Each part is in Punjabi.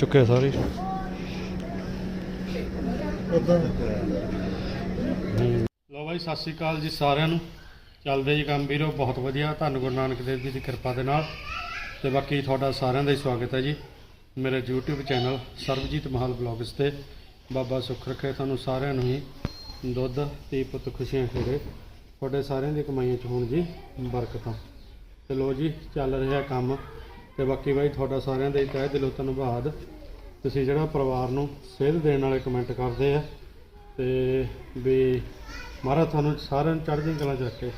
ਚੁੱਕੇ ਸਾਰੇ ਲੋ ਬਾਈ, ਸਤਿ ਸ਼੍ਰੀ ਅਕਾਲ ਜੀ ਸਾਰਿਆਂ ਨੂੰ। ਚੱਲਦੇ ਜੀ ਕੰਮ ਵੀਰੋ, ਬਹੁਤ ਵਧੀਆ। ਧੰਨ ਗੁਰੂ ਨਾਨਕ ਦੇਵ ਜੀ ਦੀ ਕਿਰਪਾ ਦੇ ਨਾਲ। ਤੇ ਬਾਕੀ ਤੁਹਾਡਾ ਸਾਰਿਆਂ ਦਾ ਹੀ ਸਵਾਗਤ ਹੈ ਜੀ। ਮੇਰੇ YouTube channel Sarabjit Mahal vlogs ਤੇ। ਬਾਬਾ ਸੁੱਖ ਰੱਖੇ ਤੁਹਾਨੂੰ ਸਾਰਿਆਂ ਨੂੰ ਹੀ। ਦੁੱਧ ਤੇ ਪੁੱਤ, ਖੁਸ਼ੀਆਂ ਖੇੜੇ। ਤੁਹਾਡੇ ਸਾਰਿਆਂ ਦੀ ਕਮਾਈਆਂ 'ਚ ਹੋਣ ਜੀ ਬਰਕਤਾਂ। ਤੇ ਲੋ ਜੀ, ਚੱਲ ਰਿਹਾ ਕੰਮ। ਤੇ ਬਾਕੀ ਬਾਈ ਤੁਹਾਡਾ ਸਾਰਿਆਂ ਦਾ ਹੀ ਤਹਿ ਦਿਲੋਂ ਧੰਨਵਾਦ। ਤੁਸੀਂ ਜਿਹੜਾ ਪਰਿਵਾਰ ਨੂੰ ਸੇਧ ਦੇਣ ਵਾਲੇ ਕਮੈਂਟ ਕਰਦੇ ਆ ਤੇ ਵੀ ਮਹਾਰਾਜ ਤੁਹਾਨੂੰ ਸਾਰਿਆਂ ਨੂੰ ਚੜ੍ਹਦੀਆਂ ਕਲਾ ਚੱਕੇ ਰੱਖੇ।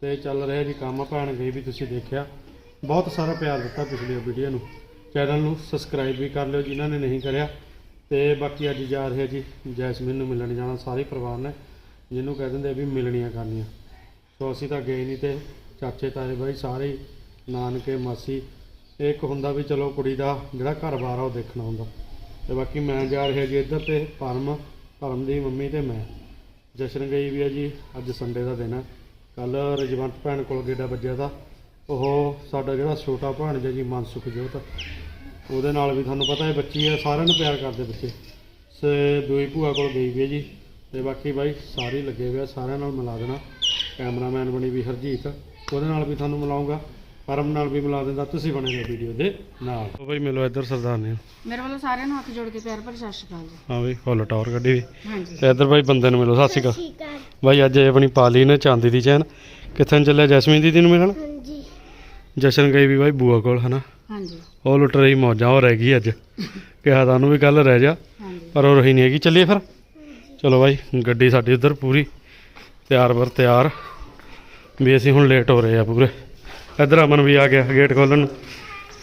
ਤੇ ਚੱਲ ਰਿਹਾ ਜੀ ਕੰਮ ਭੈਣ ਗਈ ਵੀ ਤੁਸੀਂ ਦੇਖਿਆ। ਬਹੁਤ ਸਾਰਾ ਪਿਆਰ ਦਿੱਤਾ ਪਿਛਲੀ ਵੀਡੀਓ ਨੂੰ। ਚੈਨਲ ਨੂੰ ਸਬਸਕ੍ਰਾਈਬ ਵੀ ਕਰ ਲਿਓ ਜਿਨ੍ਹਾਂ ਨੇ ਨਹੀਂ ਕਰਿਆ। ਤੇ ਬਾਕੀ ਅੱਜ ਜਾ ਰਹੇ ਜੀ ਜੈਸਮੀਨ ਨੂੰ ਮਿਲਣ ਜਾਣਾ ਸਾਰੇ ਪਰਿਵਾਰ ਨੇ ਜਿਹਨੂੰ ਕਹਿ ਦਿੰਦੇ ਵੀ ਮਿਲਣੀਆਂ ਕਰਨੀਆਂ। ਸੋ ਅਸੀਂ ਤਾਂ ਗਏ ਨਹੀਂ ਤੇ ਚਾਚੇ ਤਾਏ ਬਾਈ ਸਾਰੇ ਹੀ, ਨਾਨਕੇ ਮਾਸੀ ਇਹ ਇੱਕ ਹੁੰਦਾ ਵੀ ਚਲੋ ਕੁੜੀ ਦਾ ਜਿਹੜਾ ਘਰ-ਬਾਰ ਆ ਉਹ ਦੇਖਣਾ ਹੁੰਦਾ। ਤੇ ਬਾਕੀ ਮੈਂ ਜਾ ਰਿਹਾ ਜੀ ਇੱਧਰ ਤੇ ਪਰਮ ਪਰਮ ਦੀ ਮੰਮੀ ਤੇ ਮੈਂ। ਜਸ਼ਨ ਗਈ ਵੀ ਆ ਜੀ ਅੱਜ ਸੰਡੇ ਦਾ ਦਿਨ ਹੈ ਕੱਲ ਰਜਵੰਤ ਭੈਣ ਕੋਲ ਗੇੜਾ ਵੱਜਿਆ ਤਾਂ। ਉਹ ਸਾਡਾ ਜਿਹੜਾ ਛੋਟਾ ਭਾਣਜਾ ਜੀ, ਮਨਸੁਖ ਜੋਤ। ਉਹਦੇ ਨਾਲ ਵੀ ਤੁਹਾਨੂੰ ਪਤਾ ਹੈ ਬੱਚੀ ਹੈ ਸਾਰਿਆਂ ਨੂੰ ਪਿਆਰ ਕਰਦੇ ਬੱਚੇ। ਸੇ, ਦੂਈ ਭੂਆ ਕੋਲ ਗਈ ਵੀ ਹੈ ਜੀ। ਤੇ ਬਾਕੀ ਬਾਈ ਸਾਰੇ ਲੱਗੇ ਹੋਏ ਆ, ਸਾਰਿਆਂ ਨਾਲ ਮਿਲਾ ਦੇਣਾ। ਕੈਮਰਾਮੈਨ ਬਣੀ ਵੀ ਹਰਜੀਤ। ਉਹਦੇ ਨਾਲ ਵੀ ਤੁਹਾਨੂੰ ਮਿਲਾਉਂਗਾ। ਪਰਮ ਨਾਲ ਵੀ ਮਿਲਾ ਦਿੰਦਾ ਤੁਸੀਂ ਬਣੇ ਰਹੋ ਵੀਡੀਓ ਦੇ ਨਾਲ। ਉਹ ਬਾਈ ਮਿਲੋ ਇੱਧਰ ਸਰਦਾਰ ਨੇ। ਮੇਰੇ ਵੱਲੋਂ ਸਾਰਿਆਂ ਨੂੰ ਹੱਥ ਜੋੜ ਕੇ ਪਿਆਰ ਭਰੀ ਸਤਿ ਸ਼੍ਰੀ ਅਕਾਲ ਜੀ। ਹਾਂ ਬਈ ਫੁੱਲ ਟਾਵਰ ਕੱਢੀ ਵੀ। ਹਾਂਜੀ। ਤੇ ਇੱਧਰ ਬਾਈ ਬੰਦੇ ਨੂੰ ਮਿਲੋ ਸਤਿ ਸ਼੍ਰੀ ਅਕਾਲ। ਬਾਈ ਅੱਜ ਇਹ ਆਪਣੀ ਪਾਲੀ ਨੇ ਚਾਂਦੀ ਦੀ ਚੈਨ। ਕਿੱਥੇ ਨੂੰ ਚੱਲਿਆ ਜੈਸਮੀਨ ਦੀਦੀ ਨੂੰ ਮਿਲਣ? ਹਾਂਜੀ। ਜਸ਼ਨ ਗਈ ਵੀ ਬਾਈ ਬੂਆ ਕੋਲ ਹਨਾ? ਹਾਂਜੀ। ਉਹ ਲੁੱਟ ਰਹੀ ਮੌਜਾਂ ਉਹ ਰਹਿ ਗਈ ਅੱਜ। ਕਿਹਾ ਤਾਂ ਉਹਨੂੰ ਵੀ ਕੱਲ ਰਹਿ ਜਾ ਹਾਂਜੀ। ਪਰ ਉਹ ਰਹੀ ਨਹੀਂ ਹੈਗੀ। ਚੱਲੀਏ ਫਿਰ। ਚਲੋ ਬਾਈ ਗੱਡੀ ਸਾਡੀ ਉੱਧਰ ਪੂਰੀ। ਤਿਆਰ ਬਰ ਤਿਆਰ। ਵੀ ਅਸੀਂ ਹੁਣ ਲੇਟ ਹੋ ਰਹੇ ਆ ਪੂਰੇ। ਇੱਧਰ ਅਮਨ ਵੀ ਆ ਗਿਆ ਗੇਟ ਖੋਲਣ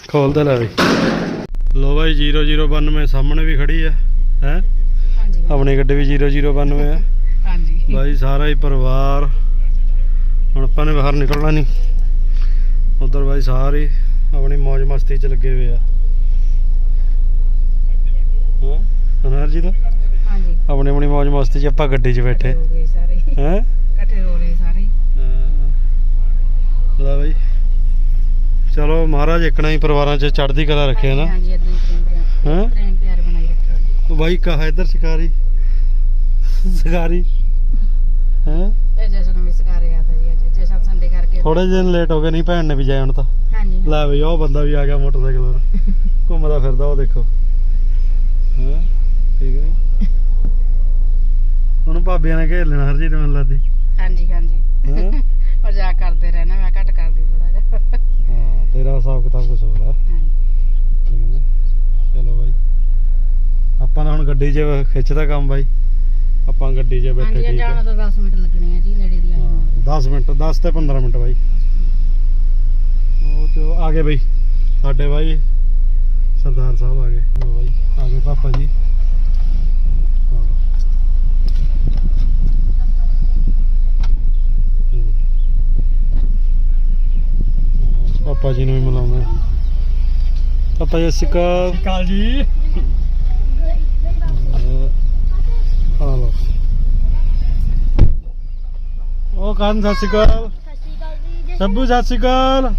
ਖੋਲਦਾ ਲੈ ਬਈ ਲੋ ਬਾਈ 0092 ਸਾਹਮਣੇ ਵੀ ਖੜੀ ਆ ਹੈ? ਆਪਣੀ ਗੱਡੀ ਵੀ 0092 ਆ। ਹਾਂਜੀ। ਬਾਈ ਸਾਰਾ ਹੀ ਪਰਿਵਾਰ। ਹੁਣ ਆਪਾਂ ਨੇ ਬਾਹਰ ਨਿਕਲਣਾ ਨਹੀਂ। ਉਧਰ ਬਾਈ ਸਾਰੇ ਆਪਣੀ ਮौज ਮਸਤੀ 'ਚ ਲੱਗੇ ਹੋਏ ਆ। ਹਾਂ? ਅਨਾਰ ਜੀ ਦਾ? ਹਾਂਜੀ। ਆਪਣੀ ਆਪਣੀ ਮौज ਮਸਤੀ 'ਚ ਆਪਾਂ ਗੱਡੀ 'ਚ ਬੈਠੇ। ਹੋ ਗਏ ਸਾਰੇ। ਹੈ? ਇਕੱਠੇ ਹੋ ਰਹੇ ਸਾਰੇ। ਲੈ ਬਾਈ। ਚਲੋ ਮਹਾਰਾਜ ਇਕਣਾ ਹੀ ਪਰਿਵਾਰਾਂ 'ਚ ਚੜ੍ਹਦੀ ਕਲਾ ਰੱਖੇ ਨਾ। ਹਾਂਜੀ ਇਦਾਂ ਹੀ ਪ੍ਰੇਮ ਪਿਆਰ ਹੈਂ? ਪ੍ਰੇਮ ਪਿਆਰ ਬਣਾਈ ਰੱਖਿਆ ਉਹ ਬਾਈ ਕਹਾ ਇੱਧਰ ਸ਼ਿਕਾਰੀ। ਸ਼ਿਕਾਰੀ। ਹੈ? ਇਹ ਜਸ਼ਨ ਵੀ ਸਿਖਾ ਰਿਹਾ ਤਾਂ ਜੀ ਅੱਜ। ਜਸ਼ਨ ਸੰਡੇ ਕਰਕੇ ਥੋੜੇ ਦਿਨ ਲੇਟ ਹੋ ਗਏ ਨਹੀਂ ਭੈਣ ਨੇ ਵੀ ਜਾਇਆ ਹੁਣ ਤਾਂ। ਹਾਂਜੀ ਲੈ ਬਈ ਉਹ ਬੰਦਾ ਵੀ ਆ ਗਿਆ ਮੋਟਰਸਾਈਕਲ ਪਰ ਘੁੰਮਦਾ ਫਿਰਦਾ ਉਹ ਦੇਖੋ। ਹਾਂ? ਠੀਕ ਨੇ ਉਹਨੂੰ ਭਾਬੀਆਂ ਨੇ ਘੇਰ ਲੈਣਾ ਹਰਜੀਤ ਮੈਨੂੰ ਲੱਗਦੀ। ਹਾਂਜੀ ਹਾਂਜੀ। ਹਾਂ? ਮਜ਼ਾਕ ਕਰਦੇ ਰਹਿਣਾ ਮੈਂ ਘੱਟ ਹਾਂ ਤੇਰਾ ਹਿਸਾਬ ਕਿਤਾਬ ਕੁਝ ਹੋਰ ਹਾਂਜੀ ਠੀਕ ਨੇ ਚਲੋ ਬਾਈ। ਆਪਾਂ ਤਾਂ ਹੁਣ ਗੱਡੀ 'ਚ ਖਿੱਚਦਾ ਕੰਮ ਬਾਈ। ਆਪਾਂ ਗੱਡੀ 'ਚ ਬੈਠੇ ਹਾਂਜੀ ਠੀਕ ਜਾਣਾ ਆ। ਤਾਂ 10 ਮਿੰਟ ਲੱਗਣੇ ਆ ਜੀ ਨੇੜੇ ਦੀ ਆਈ ਹਾਂ 10 ਮਿੰਟ 10 ਤੇ 15 ਮਿੰਟ ਬਾਈ। ਉਹ ਤੇ ਆ ਗਏ ਬਾਈ। ਸਾਡੇ ਬਾਈ ਸਰਦਾਰ ਸਾਹਿਬ ਆ ਗਏ। ਲੋ ਬਾਈ ਆ ਗਏ ਪਾਪਾ ਜੀ। ਹਾਂ। ਹੂੰ। ਹਾਂ, ਪਾਪਾ ਜੀ ਨੂੰ ਵੀ ਮਿਲਾਉਂਦੇ। ਪਾਪਾ ਜੀ। ਅਕਾਲ ਕਾਲ ਜੀ ਲੋ ਉਹ ਕੰਨ ਸਤਿ ਸ਼੍ਰੀ ਅਕਾਲ। ਸੱਬੂ ਸਤਿ ਸ਼੍ਰੀ ਅਕਾਲ।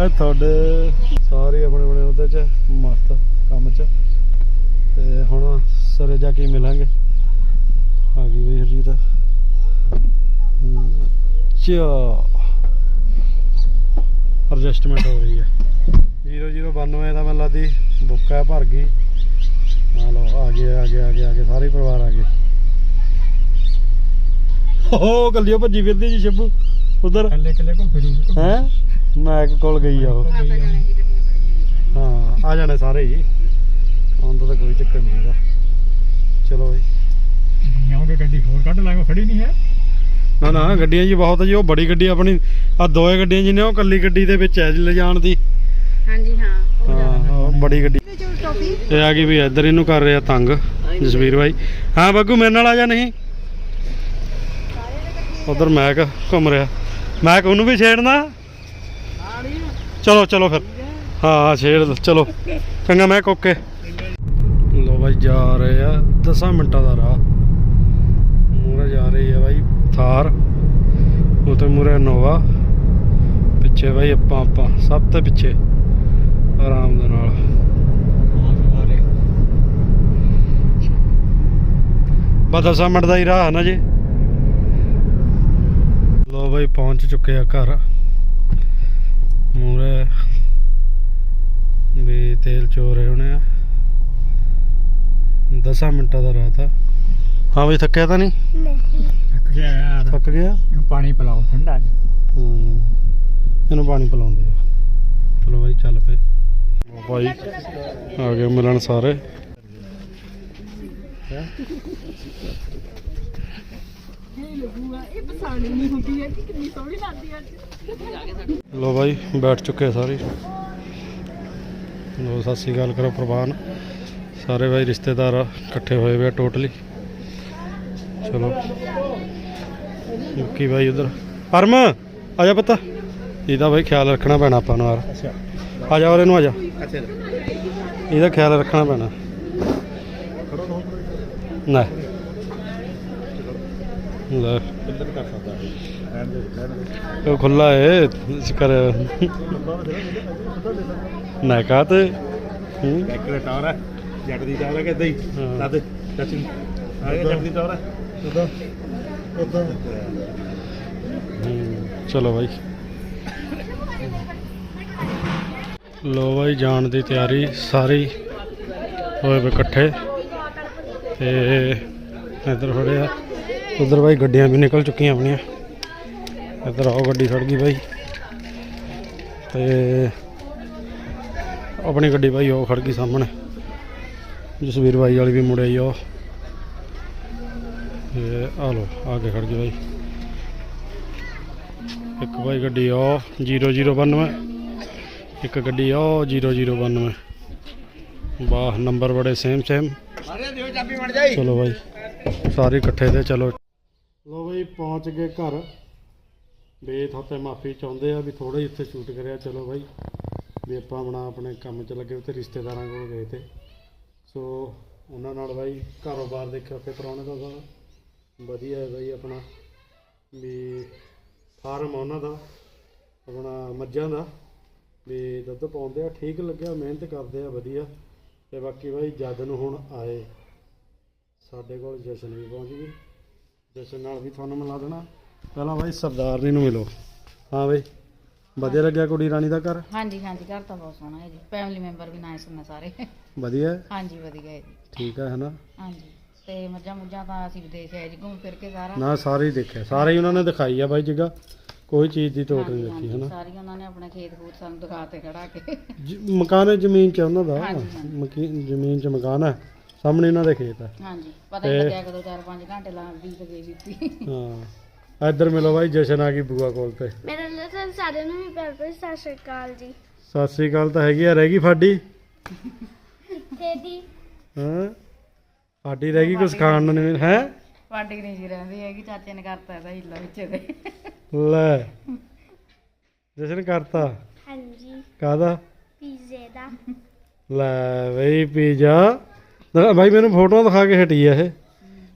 ਇਹ ਤੁਹਾਡੇ ਸਾਰੇ ਆਪਣੇ ਆਪਣੇ ਉਹਦੇ ਚ ਮਸਤ ਕੰਮ ਚ। ਤੇ ਹੁਣ ਸਰੇ ਜਾ ਕੇ ਮਿਲਾਂਗੇ। ਆ ਗਈ ਬਈ ਹਰਜੀਤ। ਚਾ ਐਡਜਸਟਮੈਂਟ ਹੋ ਰਹੀ ਹੈ। 0092 ਦਾ ਮੈਨੂੰ ਲੱਗਦੀ ਬੁੱਕ ਹੈ ਭਰ ਗਈ। ਆ ਲਓ ਆ ਗਏ ਆ ਗਏ ਆ ਗਏ ਆ ਗਏ ਸਾਰੇ ਪਰਿਵਾਰ ਆ ਗਏ। ਹੋ ਗੱਲੀਓ ਭੱਜੀ ਫਿਰਦੀ ਜੀ ਸ਼ੱਬੂ ਉਧਰ। ਕੱਲੇ ਕੱਲੇ ਕੋਲ ਫਿਰੂ। ਹੈ? ਮੈਕ ਕੋਲ ਗਈ ਆ ਉਹ। ਜੀ ਹਾਂ। ਆ ਜਾਣੇ ਸਾਰੇ ਹੀ ਆਉਂਦਾ ਤਾਂ ਕੋਈ ਚੱਕਰ ਨਹੀਂ ਹੈਗਾ। ਚਲੋ ਬਈ। ਆਉਂਗੇ ਗੱਡੀ ਹੋਰ ਕੱਢ ਲਾਂਗੇ ਖੜੀ ਨਹੀਂ ਹੈ। ਨਾ ਨਾ ਗੱਡੀਆਂ ਜੀ ਬਹੁਤ ਜੀ ਉਹ ਬੜੀ ਗੱਡੀ ਆਪਣੀ। ਆ ਦੋਏ ਗੱਡੀਆਂ ਜਿਹਨੇ ਉਹ ਕੱਲੀ ਗੱਡੀ ਦੇ ਵਿੱਚ ਐ ਲਿਜਾਣ ਦੀ। ਹਾਂਜੀ ਹਾਂ ਉਹ ਹਾਂ ਉਹ ਬੜੀ ਗੱਡੀ। ਇਹ ਆ ਗਈ ਵੀ ਇੱਧਰ ਇਹਨੂੰ ਕਰ ਰਿਹਾ ਤੰਗ ਜਸਵੀਰ ਭਾਈ ਹਾਂ ਬੱਗੂ ਮੇਰੇ ਨਾਲ ਆ ਜਾ ਨਹੀਂ। ਉਧਰ ਮੈਕ ਘੁੰਮ ਰਿਹਾ। ਮੈਕ ਉਹਨੂੰ ਵੀ ਛੇੜਨਾ? ਚਲੋ ਚਲੋ ਫਿਰ। ਹਾਂ ਛੇੜ ਚਲੋ। ਚੰਗਾ ਮੈਂ ਓਕੇ। ਲੋ ਬਾਈ ਜਾ ਰਹੇ ਆ 10 ਮਿੰਟਾਂ ਦਾ ਰਾਹ। ਮੂਰੇ ਜਾ ਰਹੀ ਆ ਬਾਈ। ਥਾਰ ਉਤੇ ਮੁਰੇ ਨੋਵਾ, ਪਿੱਛੇ ਬਾਈ ਆਪਾਂ ਆਪਾਂ, ਸਭ ਤੋਂ ਪਿੱਛੇ, ਆਰਾਮ ਦੇ ਨਾਲ। ਬਦਲ ਸਮਟ ਦਾ ਹੀ ਰਾਹ ਨਾ ਜੀ। ਲੋ ਬਾਈ, ਪਹੁੰਚ ਚੁੱਕੇ ਆ ਘਰ। ਮੂਰੇ ਵੀ ਤੇਲ ਚੋ ਰਹੇ ਹੋਣੇ ਆ। 10 ਮਿੰਟਾਂ ਦਾ ਰਾਹ ਤਾਂ। ਹਾਂ ਬਈ ਥੱਕਿਆ ਤਾਂ ਨਹੀਂ? ਥੱਕ ਗਿਆ ਯਾਰ। ਥੱਕ ਗਿਆ? ਇਹਨੂੰ ਪਾਣੀ ਪਿਲਾਓ ਠੰਡਾ ਜਿਹਾ। ਹੂੰ ਇਹਨੂੰ ਪਾਣੀ ਪਿਲਾਉਂਦੇ ਆ। ਚਲੋ ਬਾਈ ਚੱਲ ਪਏ। ਬਾਈ ਆ ਗਏ ਮਿਲਣ ਸਾਰੇ। ਲੋ ਬਾਈ ਬੈਠ ਚੁੱਕੇ ਸਾਰੇ। ਲੋ ਸਤਿ ਸ਼੍ਰੀ ਅਕਾਲ ਕਰੋ ਪ੍ਰਵਾਨ। ਸਾਰੇ ਬਾਈ ਰਿਸ਼ਤੇਦਾਰ ਇਕੱਠੇ ਹੋਏ ਵੇ ਟੋਟਲੀ ਚਲੋ। ਮੁੱਕੀ ਬਾਈ ਉਧਰ। ਪਰਮ ਆ ਜਾ ਪੁੱਤ। ਇਹਦਾ ਬਾਈ ਖਿਆਲ ਰੱਖਣਾ ਪੈਣਾ ਆਪਾਂ ਨੂੰ ਯਾਰ। ਅੱਛਾ। ਆ ਜਾ ਔਰ ਇਹਨੂੰ ਆ ਜਾ। ਅੱਛਾ ਇਹਦਾ ਖਿਆਲ ਰੱਖਣਾ ਪੈਣਾ। ਨਾ ਲੈ। ਉਹ ਖੁੱਲਾ ਏ ਕਰ। ਨਾ ਕਾ ਤੇ ਇੱਕ ਦਾ ਟਾਵਰ ਹੈ ਜੱਟ ਦੀ ਟਾਵਰ ਹੈ ਕਿ ਇਦਾਂ ਹੀ। ਦੱਦ ਚਾਚੀ ਆ ਗਿਆ ਜੱਟ ਦੀ ਟਾਵਰ ਹੈ। ਉਦਾਂ ਉਦਾਂ ਚਲੋ ਬਾਈ। ਲੋ ਬਾਈ, ਜਾਣ ਦੀ ਤਿਆਰੀ ਸਾਰੀ ਹੋਏ ਵੇ ਇਕੱਠੇ। ਤੇ ਇੱਧਰ ਖੜੇ ਆ। ਉਧਰ ਬਾਈ ਗੱਡੀਆਂ ਵੀ ਨਿਕਲ ਚੁੱਕੀਆਂ ਆਪਣੀਆਂ। ਇੱਧਰ ਆਓ, ਗੱਡੀ ਖੜ ਗਈ ਬਾਈ। ਤੇ ਆਪਣੀ ਗੱਡੀ ਬਾਈ ਉਹ ਖੜ ਗਈ ਸਾਹਮਣੇ। ਜਸਵੀਰ ਬਾਈ ਵਾਲੀ ਵੀ ਮੁੜੇ ਉਹ। ਤੇ ਆ ਲੋ ਆ ਕੇ ਖੜ ਗਈ ਬਾਈ। ਇੱਕ ਬਾਈ ਗੱਡੀ ਉਹ 0092 ਇੱਕ ਗੱਡੀ ਉਹ 0092 ਵਾਹ, ਨੰਬਰ ਬੜੇ ਸੇਮ ਸੇਮ ਚਲੋ ਬਾਈ, ਸਾਰੇ ਇਕੱਠੇ ਤੇ ਚਲੋ। ਲੋ ਬਾਈ, ਪਹੁੰਚ ਗਏ ਘਰ। ਵੀ ਤੁਹਾਤੇ ਮਾਫੀ ਚਾਹੁੰਦੇ ਆ ਵੀ ਥੋੜਾ ਹੀ ਇੱਥੇ ਸ਼ੂਟ ਕਰਿਆ। ਚਲੋ ਬਾਈ, ਵੀ ਆਪਾਂ ਆਪਣਾ ਆਪਣੇ ਕੰਮ 'ਚ ਲੱਗੇ ਤੇ ਰਿਸ਼ਤੇਦਾਰਾਂ ਕੋਲ ਗਏ ਤੇ। ਸੋ ਉਹਨਾਂ ਨਾਲ ਬਾਈ ਕਾਰੋਬਾਰ ਦੇਖਿਆ ਉੱਥੇ ਪ੍ਰਾਹੁਣੇ ਦਾ ਸਾਰਾ ਵਧੀਆ ਹੈ ਬਾਈ ਆਪਣਾ ਵੀ ਫਾਰਮ ਉਹਨਾਂ ਦਾ ਆਪਣਾ ਮੱਝਾਂ ਦਾ ਵੀ ਦੁੱਧ ਪਾਉਂਦੇ ਆ ਠੀਕ ਲੱਗਿਆ ਮਿਹਨਤ ਕਰਦੇ ਆ ਵਧੀਆ। ਤੇ ਬਾਕੀ ਬਾਈ ਜਦ ਨੂੰ ਹੁਣ ਆਏ ਸਾਡੇ ਕੋਲ ਜਸ਼ਨ ਵੀ ਪਹੁੰਚ ਗਈ। ਜਸ਼ਨ ਨਾਲ ਵੀ ਤੁਹਾਨੂੰ ਮਿਲਾ ਦੇਣਾ। ਪਹਿਲਾਂ ਬਾਈ ਸਰਦਾਰਨੀ ਨੂੰ ਮਿਲੋ। ਹਾਂ ਬਾਈ ਵਧੀਆ ਲੱਗਿਆ ਕੁੜੀ ਰਾਣੀ ਦਾ ਘਰ? ਹਾਂਜੀ ਹਾਂਜੀ ਘਰ ਤਾਂ ਬਹੁਤ ਸੋਹਣਾ ਹੈ ਜੀ। ਫੈਮਿਲੀ ਮੈਂਬਰ ਵੀ ਨਾਈਸ ਨੇ ਸਾਰੇ। ਵਧੀਆ ਹੈ? ਹਾਂਜੀ ਵਧੀਆ ਹੈ ਜੀ। ਠੀਕ ਹੈ ਹਨਾ ਹਾਂਜੀ। ਤੇ ਮੱਝਾਂ ਮੁੱਝਾਂ ਤਾਂ ਅਸੀਂ ਵਿਦੇਸ਼ ਆਏ ਜੀ ਘੁੰਮ ਫਿਰ ਕੇ ਸਾਰਾ। ਨਾ ਸਾਰੇ ਹੀ ਦੇਖਿਆ। ਸਾਰੇ ਹੀ ਉਹਨਾਂ ਨੇ ਦਿਖਾਈ ਆ ਬਾਈ ਜਗ੍ਹਾ। ਕੋਈ ਚੀਜ਼ ਦੀ ਤੋੜ ਨਹੀਂ ਹਾਂਜੀ, ਰੱਖੀ ਹਾਂਜੀ, ਹਨਾ ਸਾਰੀ ਉਹਨਾਂ ਨੇ ਆਪਣੇ ਖੇਤ ਖੂਤ ਸਾਨੂੰ ਦਿਖਾਤੇ ਖੜਾ ਕੇ। ਜ- ਮਕਾਨ ਹੈ ਜ਼ਮੀਨ ਚ ਉਹਨਾਂ ਦਾ। ਹਾਂਜੀ, ਹਾਂਜੀ। ਮਕੀ- ਜ਼ਮੀਨ ਚ ਮਕਾਨ ਹੈ। ਸਾਹਮਣੇ ਉਹਨਾਂ ਦੇ ਖੇਤ ਹੈ। ਹਾਂਜੀ ਪਤਾ ਹੀ ਤੇ- ਲੱਗਿਆ ਕਦੋਂ 4-5 ਘੰਟੇ ਲਾ ਬੀਤ ਗਏ ਬੀਤੀ ਹਾਂ। ਇੱਧਰ ਮਿਲੋ ਬਾਈ ਜਸ਼ਨ ਆ ਗਈ ਬੂਆ ਕੋਲ ਤੇ। ਮੇਰਾ ਨਾਮ ਸਾਰਿਆਂ ਨੂੰ ਵੀ ਪਿਆਰ ਭਰੀ ਸਤਿ ਸ਼੍ਰੀ ਅਕਾਲ ਜੀ। ਸਤਿ ਸ੍ਰੀ ਅਕਾਲ ਤਾਂ ਹੈਗੀ ਆ ਰਹਿ ਗਈ ਫਾਡੀ? ਤੇ ਦੀ ਹਾਂ? ਫਾਡੀ ਰਹਿ ਗਈ ਕੁਝ ਖਾਣ ਨੂੰ ਨਹੀਂ ਹੈ? ਵਾਡੀ ਨਹੀਂ ਜੀ ਰਹਿੰਦੀ ਹੈਗੀ ਚਾਚੇ ਨੇ ਕਰਤਾ ਇਹਦਾ ਹੀਲਾ ਵਿੱਚ ਦੇ ਲੈ ਜਸ਼ਨ ਕਰਤਾ? ਹਾਂਜੀ। ਕਾਦਾ ਪੀਜ਼ੇ ਦਾ। ਲੈ ਬਈ ਪੀਜ਼ਾ। ਨਾ ਬਾਈ ਮੈਨੂੰ ਫੋਟੋਆਂ ਦਿਖਾ ਕੇ ਹਟੀ ਆ ਇਹ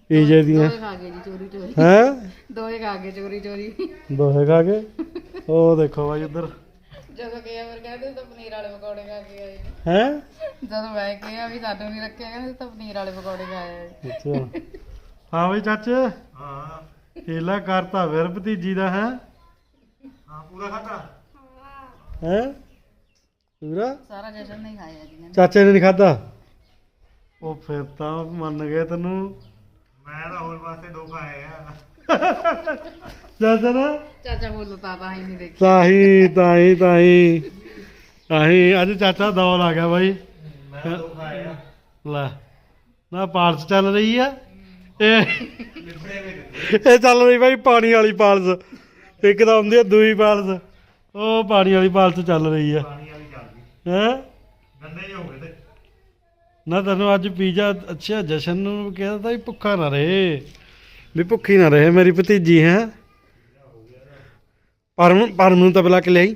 ਪੀਜ਼ੇ ਦੀਆਂ। ਦੋਏ ਖਾ ਗਏ ਜੀ ਚੋਰੀ ਚੋਰੀ। ਹੈ? ਦੋਏ ਖਾ ਗਏ ਚੋਰੀ ਚੋਰੀ। ਦੋਹੇ ਖਾ ਕੇ ਉਹ ਦੇਖੋ ਬਾਈ ਉਧਰ। ਜਦੋਂ ਕਿਹਾ ਫਿਰ ਕਹਿੰਦੇ ਤਾਂ ਪਨੀਰ ਵਾਲੇ ਪਕੌੜੇ ਖਾ ਕੇ ਆਏ। ਹੈ? ਜਦੋਂ ਮੈਂ ਕਿਹਾ ਵੀ ਸਾਨੂੰ ਨਹੀਂ ਰੱਖਿਆ ਕਹਿੰਦੇ ਤਾਂ ਪਨੀਰ ਵਾਲੇ ਪਕੌੜੇ ਖਾਏ ਅੱਛਾ। ਹਾਂ ਬਈ ਚਾਚੇ? ਹਾਂ। ਹੀਲਾ ਕਰਤਾ ਫਿਰ ਭਤੀਜੀ ਦਾ ਹੈ? ਹਾਂ ਪੂਰਾ ਖਾਦਾ ਹੈ? ਪੂਰਾ? ਸਾਰਾ ਜਸ਼ਨ ਨਹੀਂ ਖਾਇਆ ਜੀ। ਨੇ ਚਾਚੇ ਨੇ ਨਹੀਂ ਖਾਦਾ ਉਹ ਫਿਰ ਤਾਂ ਮੰਨ ਗਏ ਤੈਨੂੰ। ਮੈਂ ਤਾਂ ਹੋਰ ਪਾਸੇ ਦੋ ਖਾਏ ਆ ਚਾਚਾ ਨਾ? ਚਾਚਾ ਬੋਲੋ ਤਾਂ ਤਾਂ ਹੀ ਨਹੀਂ ਦੇਖੀ ਤਾਹੀ ਤਾਹੀ ਤਾਹੀ। ਤਾਹੀ ਅੱਜ ਚਾਚਾ ਦੌੜ ਆ ਗਿਆ ਬਾਈ। ਮੈਂ ਦੋ ਖਾਏ ਆ ਲੈ ਨਾ ਪਾਲਸ ਚੱਲ ਰਹੀ ਆ। ਇਹ ਵਿੱਚ ਇਹ ਚੱਲ ਰਹੀ ਬਾਈ ਪਾਣੀ ਵਾਲੀ ਪਾਲਸ। ਇੱਕ ਤਾਂ ਹੁੰਦੀ ਆ ਦੂਈ ਪਾਲਸ। ਉਹ ਪਾਣੀ ਵਾਲੀ ਪਾਲਸ ਚੱਲ ਰਹੀ ਆ। ਪਾਣੀ ਵਾਲੀ ਚੱਲ ਗਈ ਹੈ? ਗੰਦੇ ਜਿਹੇ ਹੋ ਗਏ ਤੇ ਨਾ ਤੈਨੂੰ ਅੱਜ ਪੀਜ਼ਾ ਅੱਛਾ ਜਸ਼ਨ ਨੂੰ ਕਿਹਾ ਤਾਂ ਵੀ ਭੁੱਖਾ ਨਾ ਰਹੇ। ਵੀ ਭੁੱਖੀ ਨਾ ਰਹੇ ਮੇਰੀ ਭਤੀਜੀ ਹੈ। ਪਰਮ ਪਰਮ ਨੂੰ ਤਾਂ ਬੁਲਾ ਕੇ ਲਿਆਈ?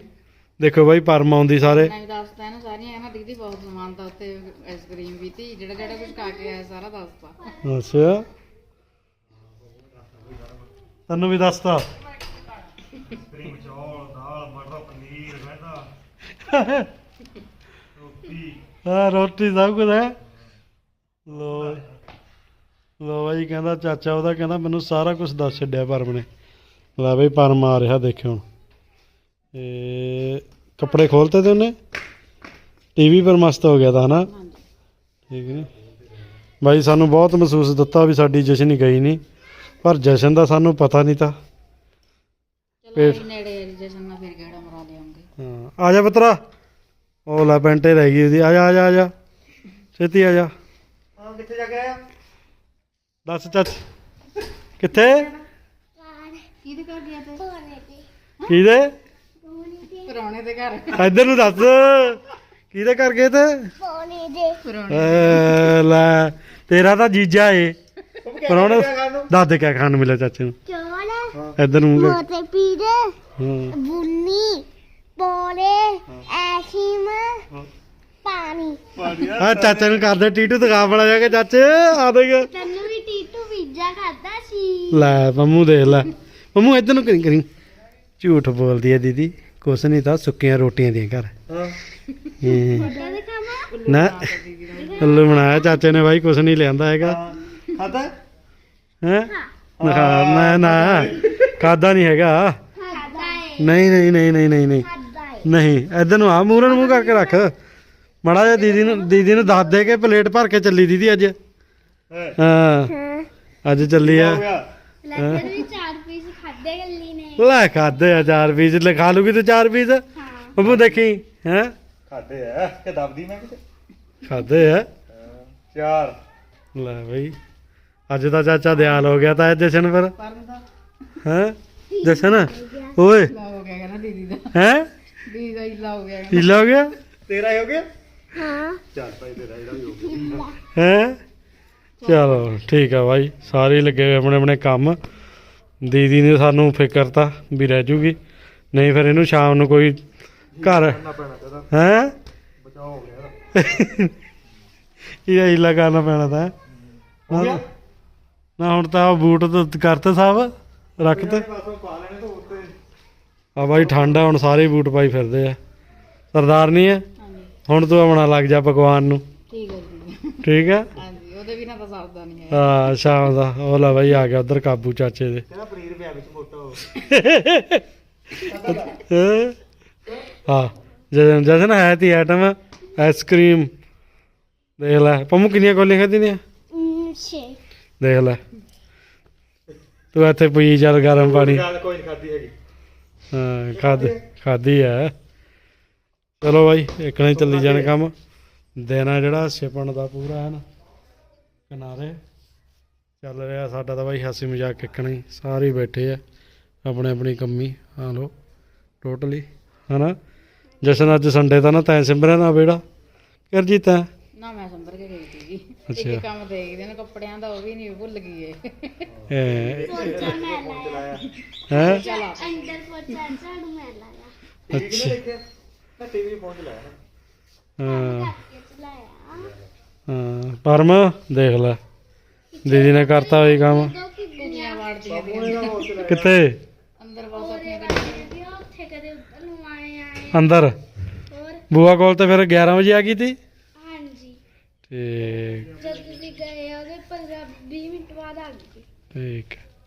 ਦੇਖੋ ਬਾਈ ਪਰਮ ਆਉਂਦੀ ਸਾਰੇ। ਮੈਂ ਵੀ ਦੱਸਦਾ ਨਾ ਸਾਰੀਆਂ ਇਹਨਾਂ ਦੀਦੀ ਬਹੁਤ ਸਮਾਨਤਾ ਉੱਤੇ ਆਈਸਕ੍ਰੀਮ ਵੀ ਤੀ ਜਿਹੜਾ ਜਿਹੜਾ ਕੁਝ ਖਾ ਕੇ ਆਇਆ ਸਾਰਾ ਦੱਸਤਾ ਅੱਛਾ। ਤੈਨੂੰ ਵੀ ਦੱਸਤਾ ਕਰੀਮ ਚੌਲ ਦਾਲ ਮਟਰ ਪਨੀਰ ਮੈਦਾ। ਰੋਟੀ। ਹਾਂ ਰੋਟੀ ਸਭ ਕੁਝ ਹੈ। ਲੋ ਲੋ ਬਾਈ ਕਹਿੰਦਾ ਚਾਚਾ ਉਹਦਾ ਕਹਿੰਦਾ ਮੈਨੂੰ ਸਾਰਾ ਕੁਝ ਦੱਸ ਛੱਡਿਆ ਪਰਮ ਨੇ। ਲੈ ਬਈ ਪਰਮ ਆ ਰਿਹਾ ਦੇਖਿਓ ਹੁਣ। ਇਹ ਕੱਪੜੇ ਖੋਲਤੇ ਤੇ ਉਹਨੇ? ਟੀਵੀ ਪਰ ਮਸਤ ਹੋ ਗਿਆ ਤਾਂ ਹਨਾ? ਹਾਂਜੀ ਠੀਕ ਨੇ ਬਾਈ ਸਾਨੂੰ ਬਹੁਤ ਮਹਿਸੂਸ ਦਿੱਤਾ ਵੀ ਸਾਡੀ ਜਸ਼ਨ ਹੀ ਗਈ ਨਹੀਂ। ਪਰ ਜਸ਼ਨ ਦਾ ਸਾਨੂੰ ਪਤਾ ਨਹੀਂ ਤਾਂ। ਚਲੋ ਨੇੜੇ ਜਸ਼ਨ ਨਾਲ ਫਿਰ ਗੇੜਾ ਮਰਾ ਲਿਆਉਂਗੇ। ਹਾਂ ਆ ਜਾ ਪੁੱਤਰਾ। ਉਹ ਲੈ ਪੈਂਟੇ ਰਹਿ ਗਈ ਉਹਦੀ। ਆ ਜਾ ਆ ਜਾ ਆ ਜਾ। ਛੇਤੀ ਆ ਜਾ। ਹਾਂ ਕਿੱਥੇ ਜਾ ਕੇ ਆਇਆ? ਦੱਸ ਚੱਚ ਕਿੱਥੇ? ਕਿਹਦੇ ਘਰ ਗਿਆ ਤੇ? ਕਿਹਦੇ? ਪਰੌਣੇ ਦੇ ਘਰ। ਇੱਧਰ ਨੂੰ ਦੱਸ। ਕਿਹਦੇ ਕਰ ਗਏ ਤੇ? ਪਰੌਣੇ ਲੈ ਤੇਰਾ ਤਾਂ ਜੀਜਾ ਏ। ਪਰ ਹੁਣ ਦੱਸ ਦੇ ਕਿਆ ਖਾਣ ਨੂੰ ਮਿਲਿਆ ਚਾਚੇ ਨੂੰ। ਚੋਲ ਇੱਧਰ ਨੂੰ ਮੋਤੇ ਪੀੜੇ ਕਰ। ਹਾਂ। ਬੁੰਨੀ। ਪੋਲੇ ਐਸ਼ੀਮ ਪਾਣੀ। ਆ ਚਾਚੇ ਨੂੰ ਕਰਦੇ ਟੀਟੂ ਦਿਖਾ ਬੜਾ ਜਾ ਕੇ ਚਾਚੇ ਆ ਦੇਖ। ਤੈਨੂੰ ਵੀ ਟੀਟੂ ਪੀਜ਼ਾ ਖਾਦਾ ਸੀ। ਲੈ ਮੰਮੂ ਦੇਖ ਲੈ। ਮੰਮੂ ਇੱਧਰ ਨੂੰ ਕਰੀ ਕਰੀ। ਝੂਠ ਬੋਲਦੀ ਹੈ ਦੀਦੀ। ਕੁਛ ਨਹੀਂ ਤਾਂ ਸੁੱਕੀਆਂ ਰੋਟੀਆਂ ਦੀਆਂ ਘਰ। ਹਾਂ। ਹੂੰ। ਨਾ ਉੱਲੂ ਬਣਾਇਆ ਚਾਚੇ ਨੇ ਬਾਈ ਕੁਛ ਨਹੀਂ ਲਿਆਂਦਾ ਹੈਗਾ। ਖਾਦਾ ਹੈ? ਨਾ ਨਾ ਨਾ। ਖਾਦਾ ਨਹੀਂ ਹੈਗਾ। ਨਹੀਂ ਨਹੀਂ ਨਹੀਂ ਨਹੀਂ ਨਹੀਂ ਨਹੀਂ ਇਧਰ ਨੂੰ ਆ ਮੂਰਨ ਮੂੰਹ ਕਰਕੇ ਰੱਖ। ਮੜਾ ਜਿਹਾ ਦੀਦੀ ਨੂੰ ਦੀਦੀ ਨੂੰ ਦੱਸ ਦੇ ਕੇ ਪਲੇਟ ਭਰ ਕੇ ਚੱਲੀ ਦੀਦੀ ਅੱਜ। ਹੈ ਅੱਜ ਚੱਲੀ ਆ। ਲੱਗਦਾ ਵੀ ਚਾਰ ਪੀਸ ਖਾਦੇ ਗੱਲੀ ਨੇ। ਲੈ ਖਾਦੇ ਆ ਚਾਰ ਪੀਸ ਲਿਖਾ ਲੂਗੀ ਤੇ ਚਾਰ ਪੀਸ? ਬੱਬੂ ਦੇਖੀ ਹੈ? ਖਾਦੇ ਆ ਕਿ ਦਬਦੀ ਮੈਂ ਕਿਤੇ? ਖਾਦੇ ਆ। ਹਾਂ, ਚਾਰ। ਲੈ ਬਈ ਅੱਜ ਤਾਂ ਚਾਚਾ ਦਿਆਲ ਹੋ ਗਿਆ ਤਾਂ ਜਸ਼ਨ ਦਾ। ਹੈ? ਜਸ਼ਨ? ਓਏ। ਲਾ ਹੋ ਗਿਆ ਕਹਿੰਦਾ ਦੀਦੀ ਦਾ। ਹੈ? ਦਾ ਹੋ ਗਿਆ। ਢੀਲਾ ਹੋ ਗਿਆ? ਤੇਰਾ ਹੀ ਹੋ ਗਿਆ? ਹਾਂ। ਚਾਰ ਭਾਈ ਤੇਰਾ ਜਿਹੜਾ ਵੀ ਹੋ ਗਿਆ। ਹੈ? ਚਲੋ ਠੀਕ ਆ ਬਾਈ। ਸਾਰੇ ਲੱਗੇ ਹੋਏ ਆਪਣੇ ਆਪਣੇ ਕੰਮ। ਦੀਦੀ ਨੇ ਸਾਨੂੰ ਫਿਕਰ ਤਾਂ ਵੀ ਰਹਿ ਜੂਗੀ। ਨਹੀਂ ਫਿਰ ਇਹਨੂੰ ਸ਼ਾਮ ਨੂੰ ਕੋਈ ਘਰ ਨਾ ਪੈਣਾ ਤੇਰਾ। ਹੈ? ਬਚਾਓ ਹੋ ਗਿਆ ਇਹਦਾ। ਇਹ ਹੀਲਾ ਕਰਨਾ ਪੈਣਾ ਤਾਂ। ਹੋ ਗਿਆ? ਨਾ ਹੁਣ ਤਾਂ ਉਹ ਬੂਟ ਤਾਂ ਕਰਤੇ ਸਾਹਿਬ ਰੱਖਤੇ। ਪਾਸੋਂ ਪਾ ਲੈਣੇ ਆ ਬਾਈ ਠੰਡ ਆ ਹੁਣ ਸਾਰੇ ਬੂਟ ਪਾਈ ਫਿਰਦੇ ਆ। ਸਰਦਾਰ ਨਹੀਂ ਹੈ? ਹਾਂਜੀ। ਹੁਣ ਤੂੰ ਆਪਣਾ ਲੱਗ ਜਾ ਪਕਵਾਨ ਨੂੰ। ਠੀਕ ਹੈ ਜੀ। ਠੀਕ ਆ ਹਾਂਜੀ ਉਹਦੇ ਬਿਨਾਂ ਤਾਂ ਸਰਦਾ ਨਹੀਂ ਹੈ ਹਾਂ ਸ਼ਾਮ ਦਾ। ਉਹ ਲੈ ਬਾਈ ਆ ਗਿਆ ਉਧਰ ਕਾਬੂ ਚਾਚੇ ਦੇ। ਤੇਰਾ ਪਨੀਰ ਪਿਆ ਵਿੱਚ ਮੋਟਾ ਹੋ? ਹੈਂ? ਹਾਂ ਜਸ਼ਨ ਜਸ਼ਨ ਹੈ ਤੀ ਆਈਟਮ ਆਈਸਕ੍ਰੀਮ ਦੇਖ ਲੈ ਪੰਮੂ ਕਿੰਨੀਆਂ ਗੋਲੀਆਂ ਖਾਧੀ ਦੀਆਂ ਛੇ। ਦੇਖ ਲੈ। ਤੂੰ ਇੱਥੇ ਪੀ ਚੱਲ ਗਰਮ ਪਾਣੀ। ਕੋਈ ਨਹੀਂ ਖਾਦੀ ਹੈਗੀ। ਹਾਂ, ਖਾਦ ਖਾਦੀ ਹੈ। ਚਲੋ ਬਾਈ, ਇੱਕ ਨਹੀਂ ਚੱਲੀ ਜਾਣ ਕੰਮ। ਦੇਣਾ ਜਿਹੜਾ, ਛਿਪਣ ਦਾ ਪੂਰਾ ਹੈ ਨਾ। ਕਿਨਾਰੇ ਚੱਲ ਰਿਹਾ ਸਾਡਾ ਤਾਂ ਬਾਈ ਹਾਸੀ ਮਜ਼ਾਕ ਕਿੱਕਣਾ ਹੀ ਸਾਰੇ ਬੈਠੇ ਆ। ਆਪਣੇ ਆਪਣੀ ਕੰਮੀ, ਹਾਂ ਲੋ ਟੋਟਲੀ ਹਨਾ। ਜਸ਼ਨ ਅੱਜ ਸੰਡੇ ਦਾ ਨਾ ਤੈਂ ਸਿਮਰਿਆ ਨਾ ਬੇੜਾ। ਕਰ ਜੀਤਾ ਨਾ ਮੈਂ ਸੰਭਰ ਕੇ ਜੀ ਅੱਛਾ। ਇੱਕ ਕੰਮ ਦੇਖਦੇ ਨੇ ਕੱਪੜਿਆਂ ਦਾ ਉਹ ਵੀ ਨਹੀਂ ਭੁੱਲ ਗਈ ਏ। ਪੋਚਾ ਮੈਂ ਲਾਇਆ। ਹੈ? ਚਲ ਅੰਦਰ ਪੋਚਾ ਝਾੜੂ ਮੈਂ ਲਾਇਆ। ਅੱਛਾ। ਦੇਖਿਆ? ਮੈਂ ਟੀਵੀ ਪਹੁੰਚ ਲਾਇਆ ਹਾਂ। ਕਰਕੇ ਚਲਾਇਆ। ਹਾਂ। ਪਰਮ ਦੇਖ ਲੈ। ਦੀਦੀ ਨੇ ਕਰਤਾ ਹੋਈ ਕੰਮ। ਕਿੱਥੇ? ਅੰਦਰ ਬਹੁਤ ਔਖੀਆਂ ਵੀ ਉੱਥੇ ਕਦੇ ਉੱਧਰ ਨੂੰ ਆਏ ਆਏ। ਅੰਦਰ? ਹੋਰ? ਬੂਆ ਕੋਲ ਤੇ ਫਿਰ 11 ਵਜੇ ਆ ਗਈ ਤੀ? ਹਾਂਜੀ। ਤੇ ਜਦ ਤੁਸੀਂ ਗਏ ਉਹਦੇ 15 20 ਮਿੰਟ ਬਾਅਦ ਆ ਗਈ ਠੀਕ। ਹੈ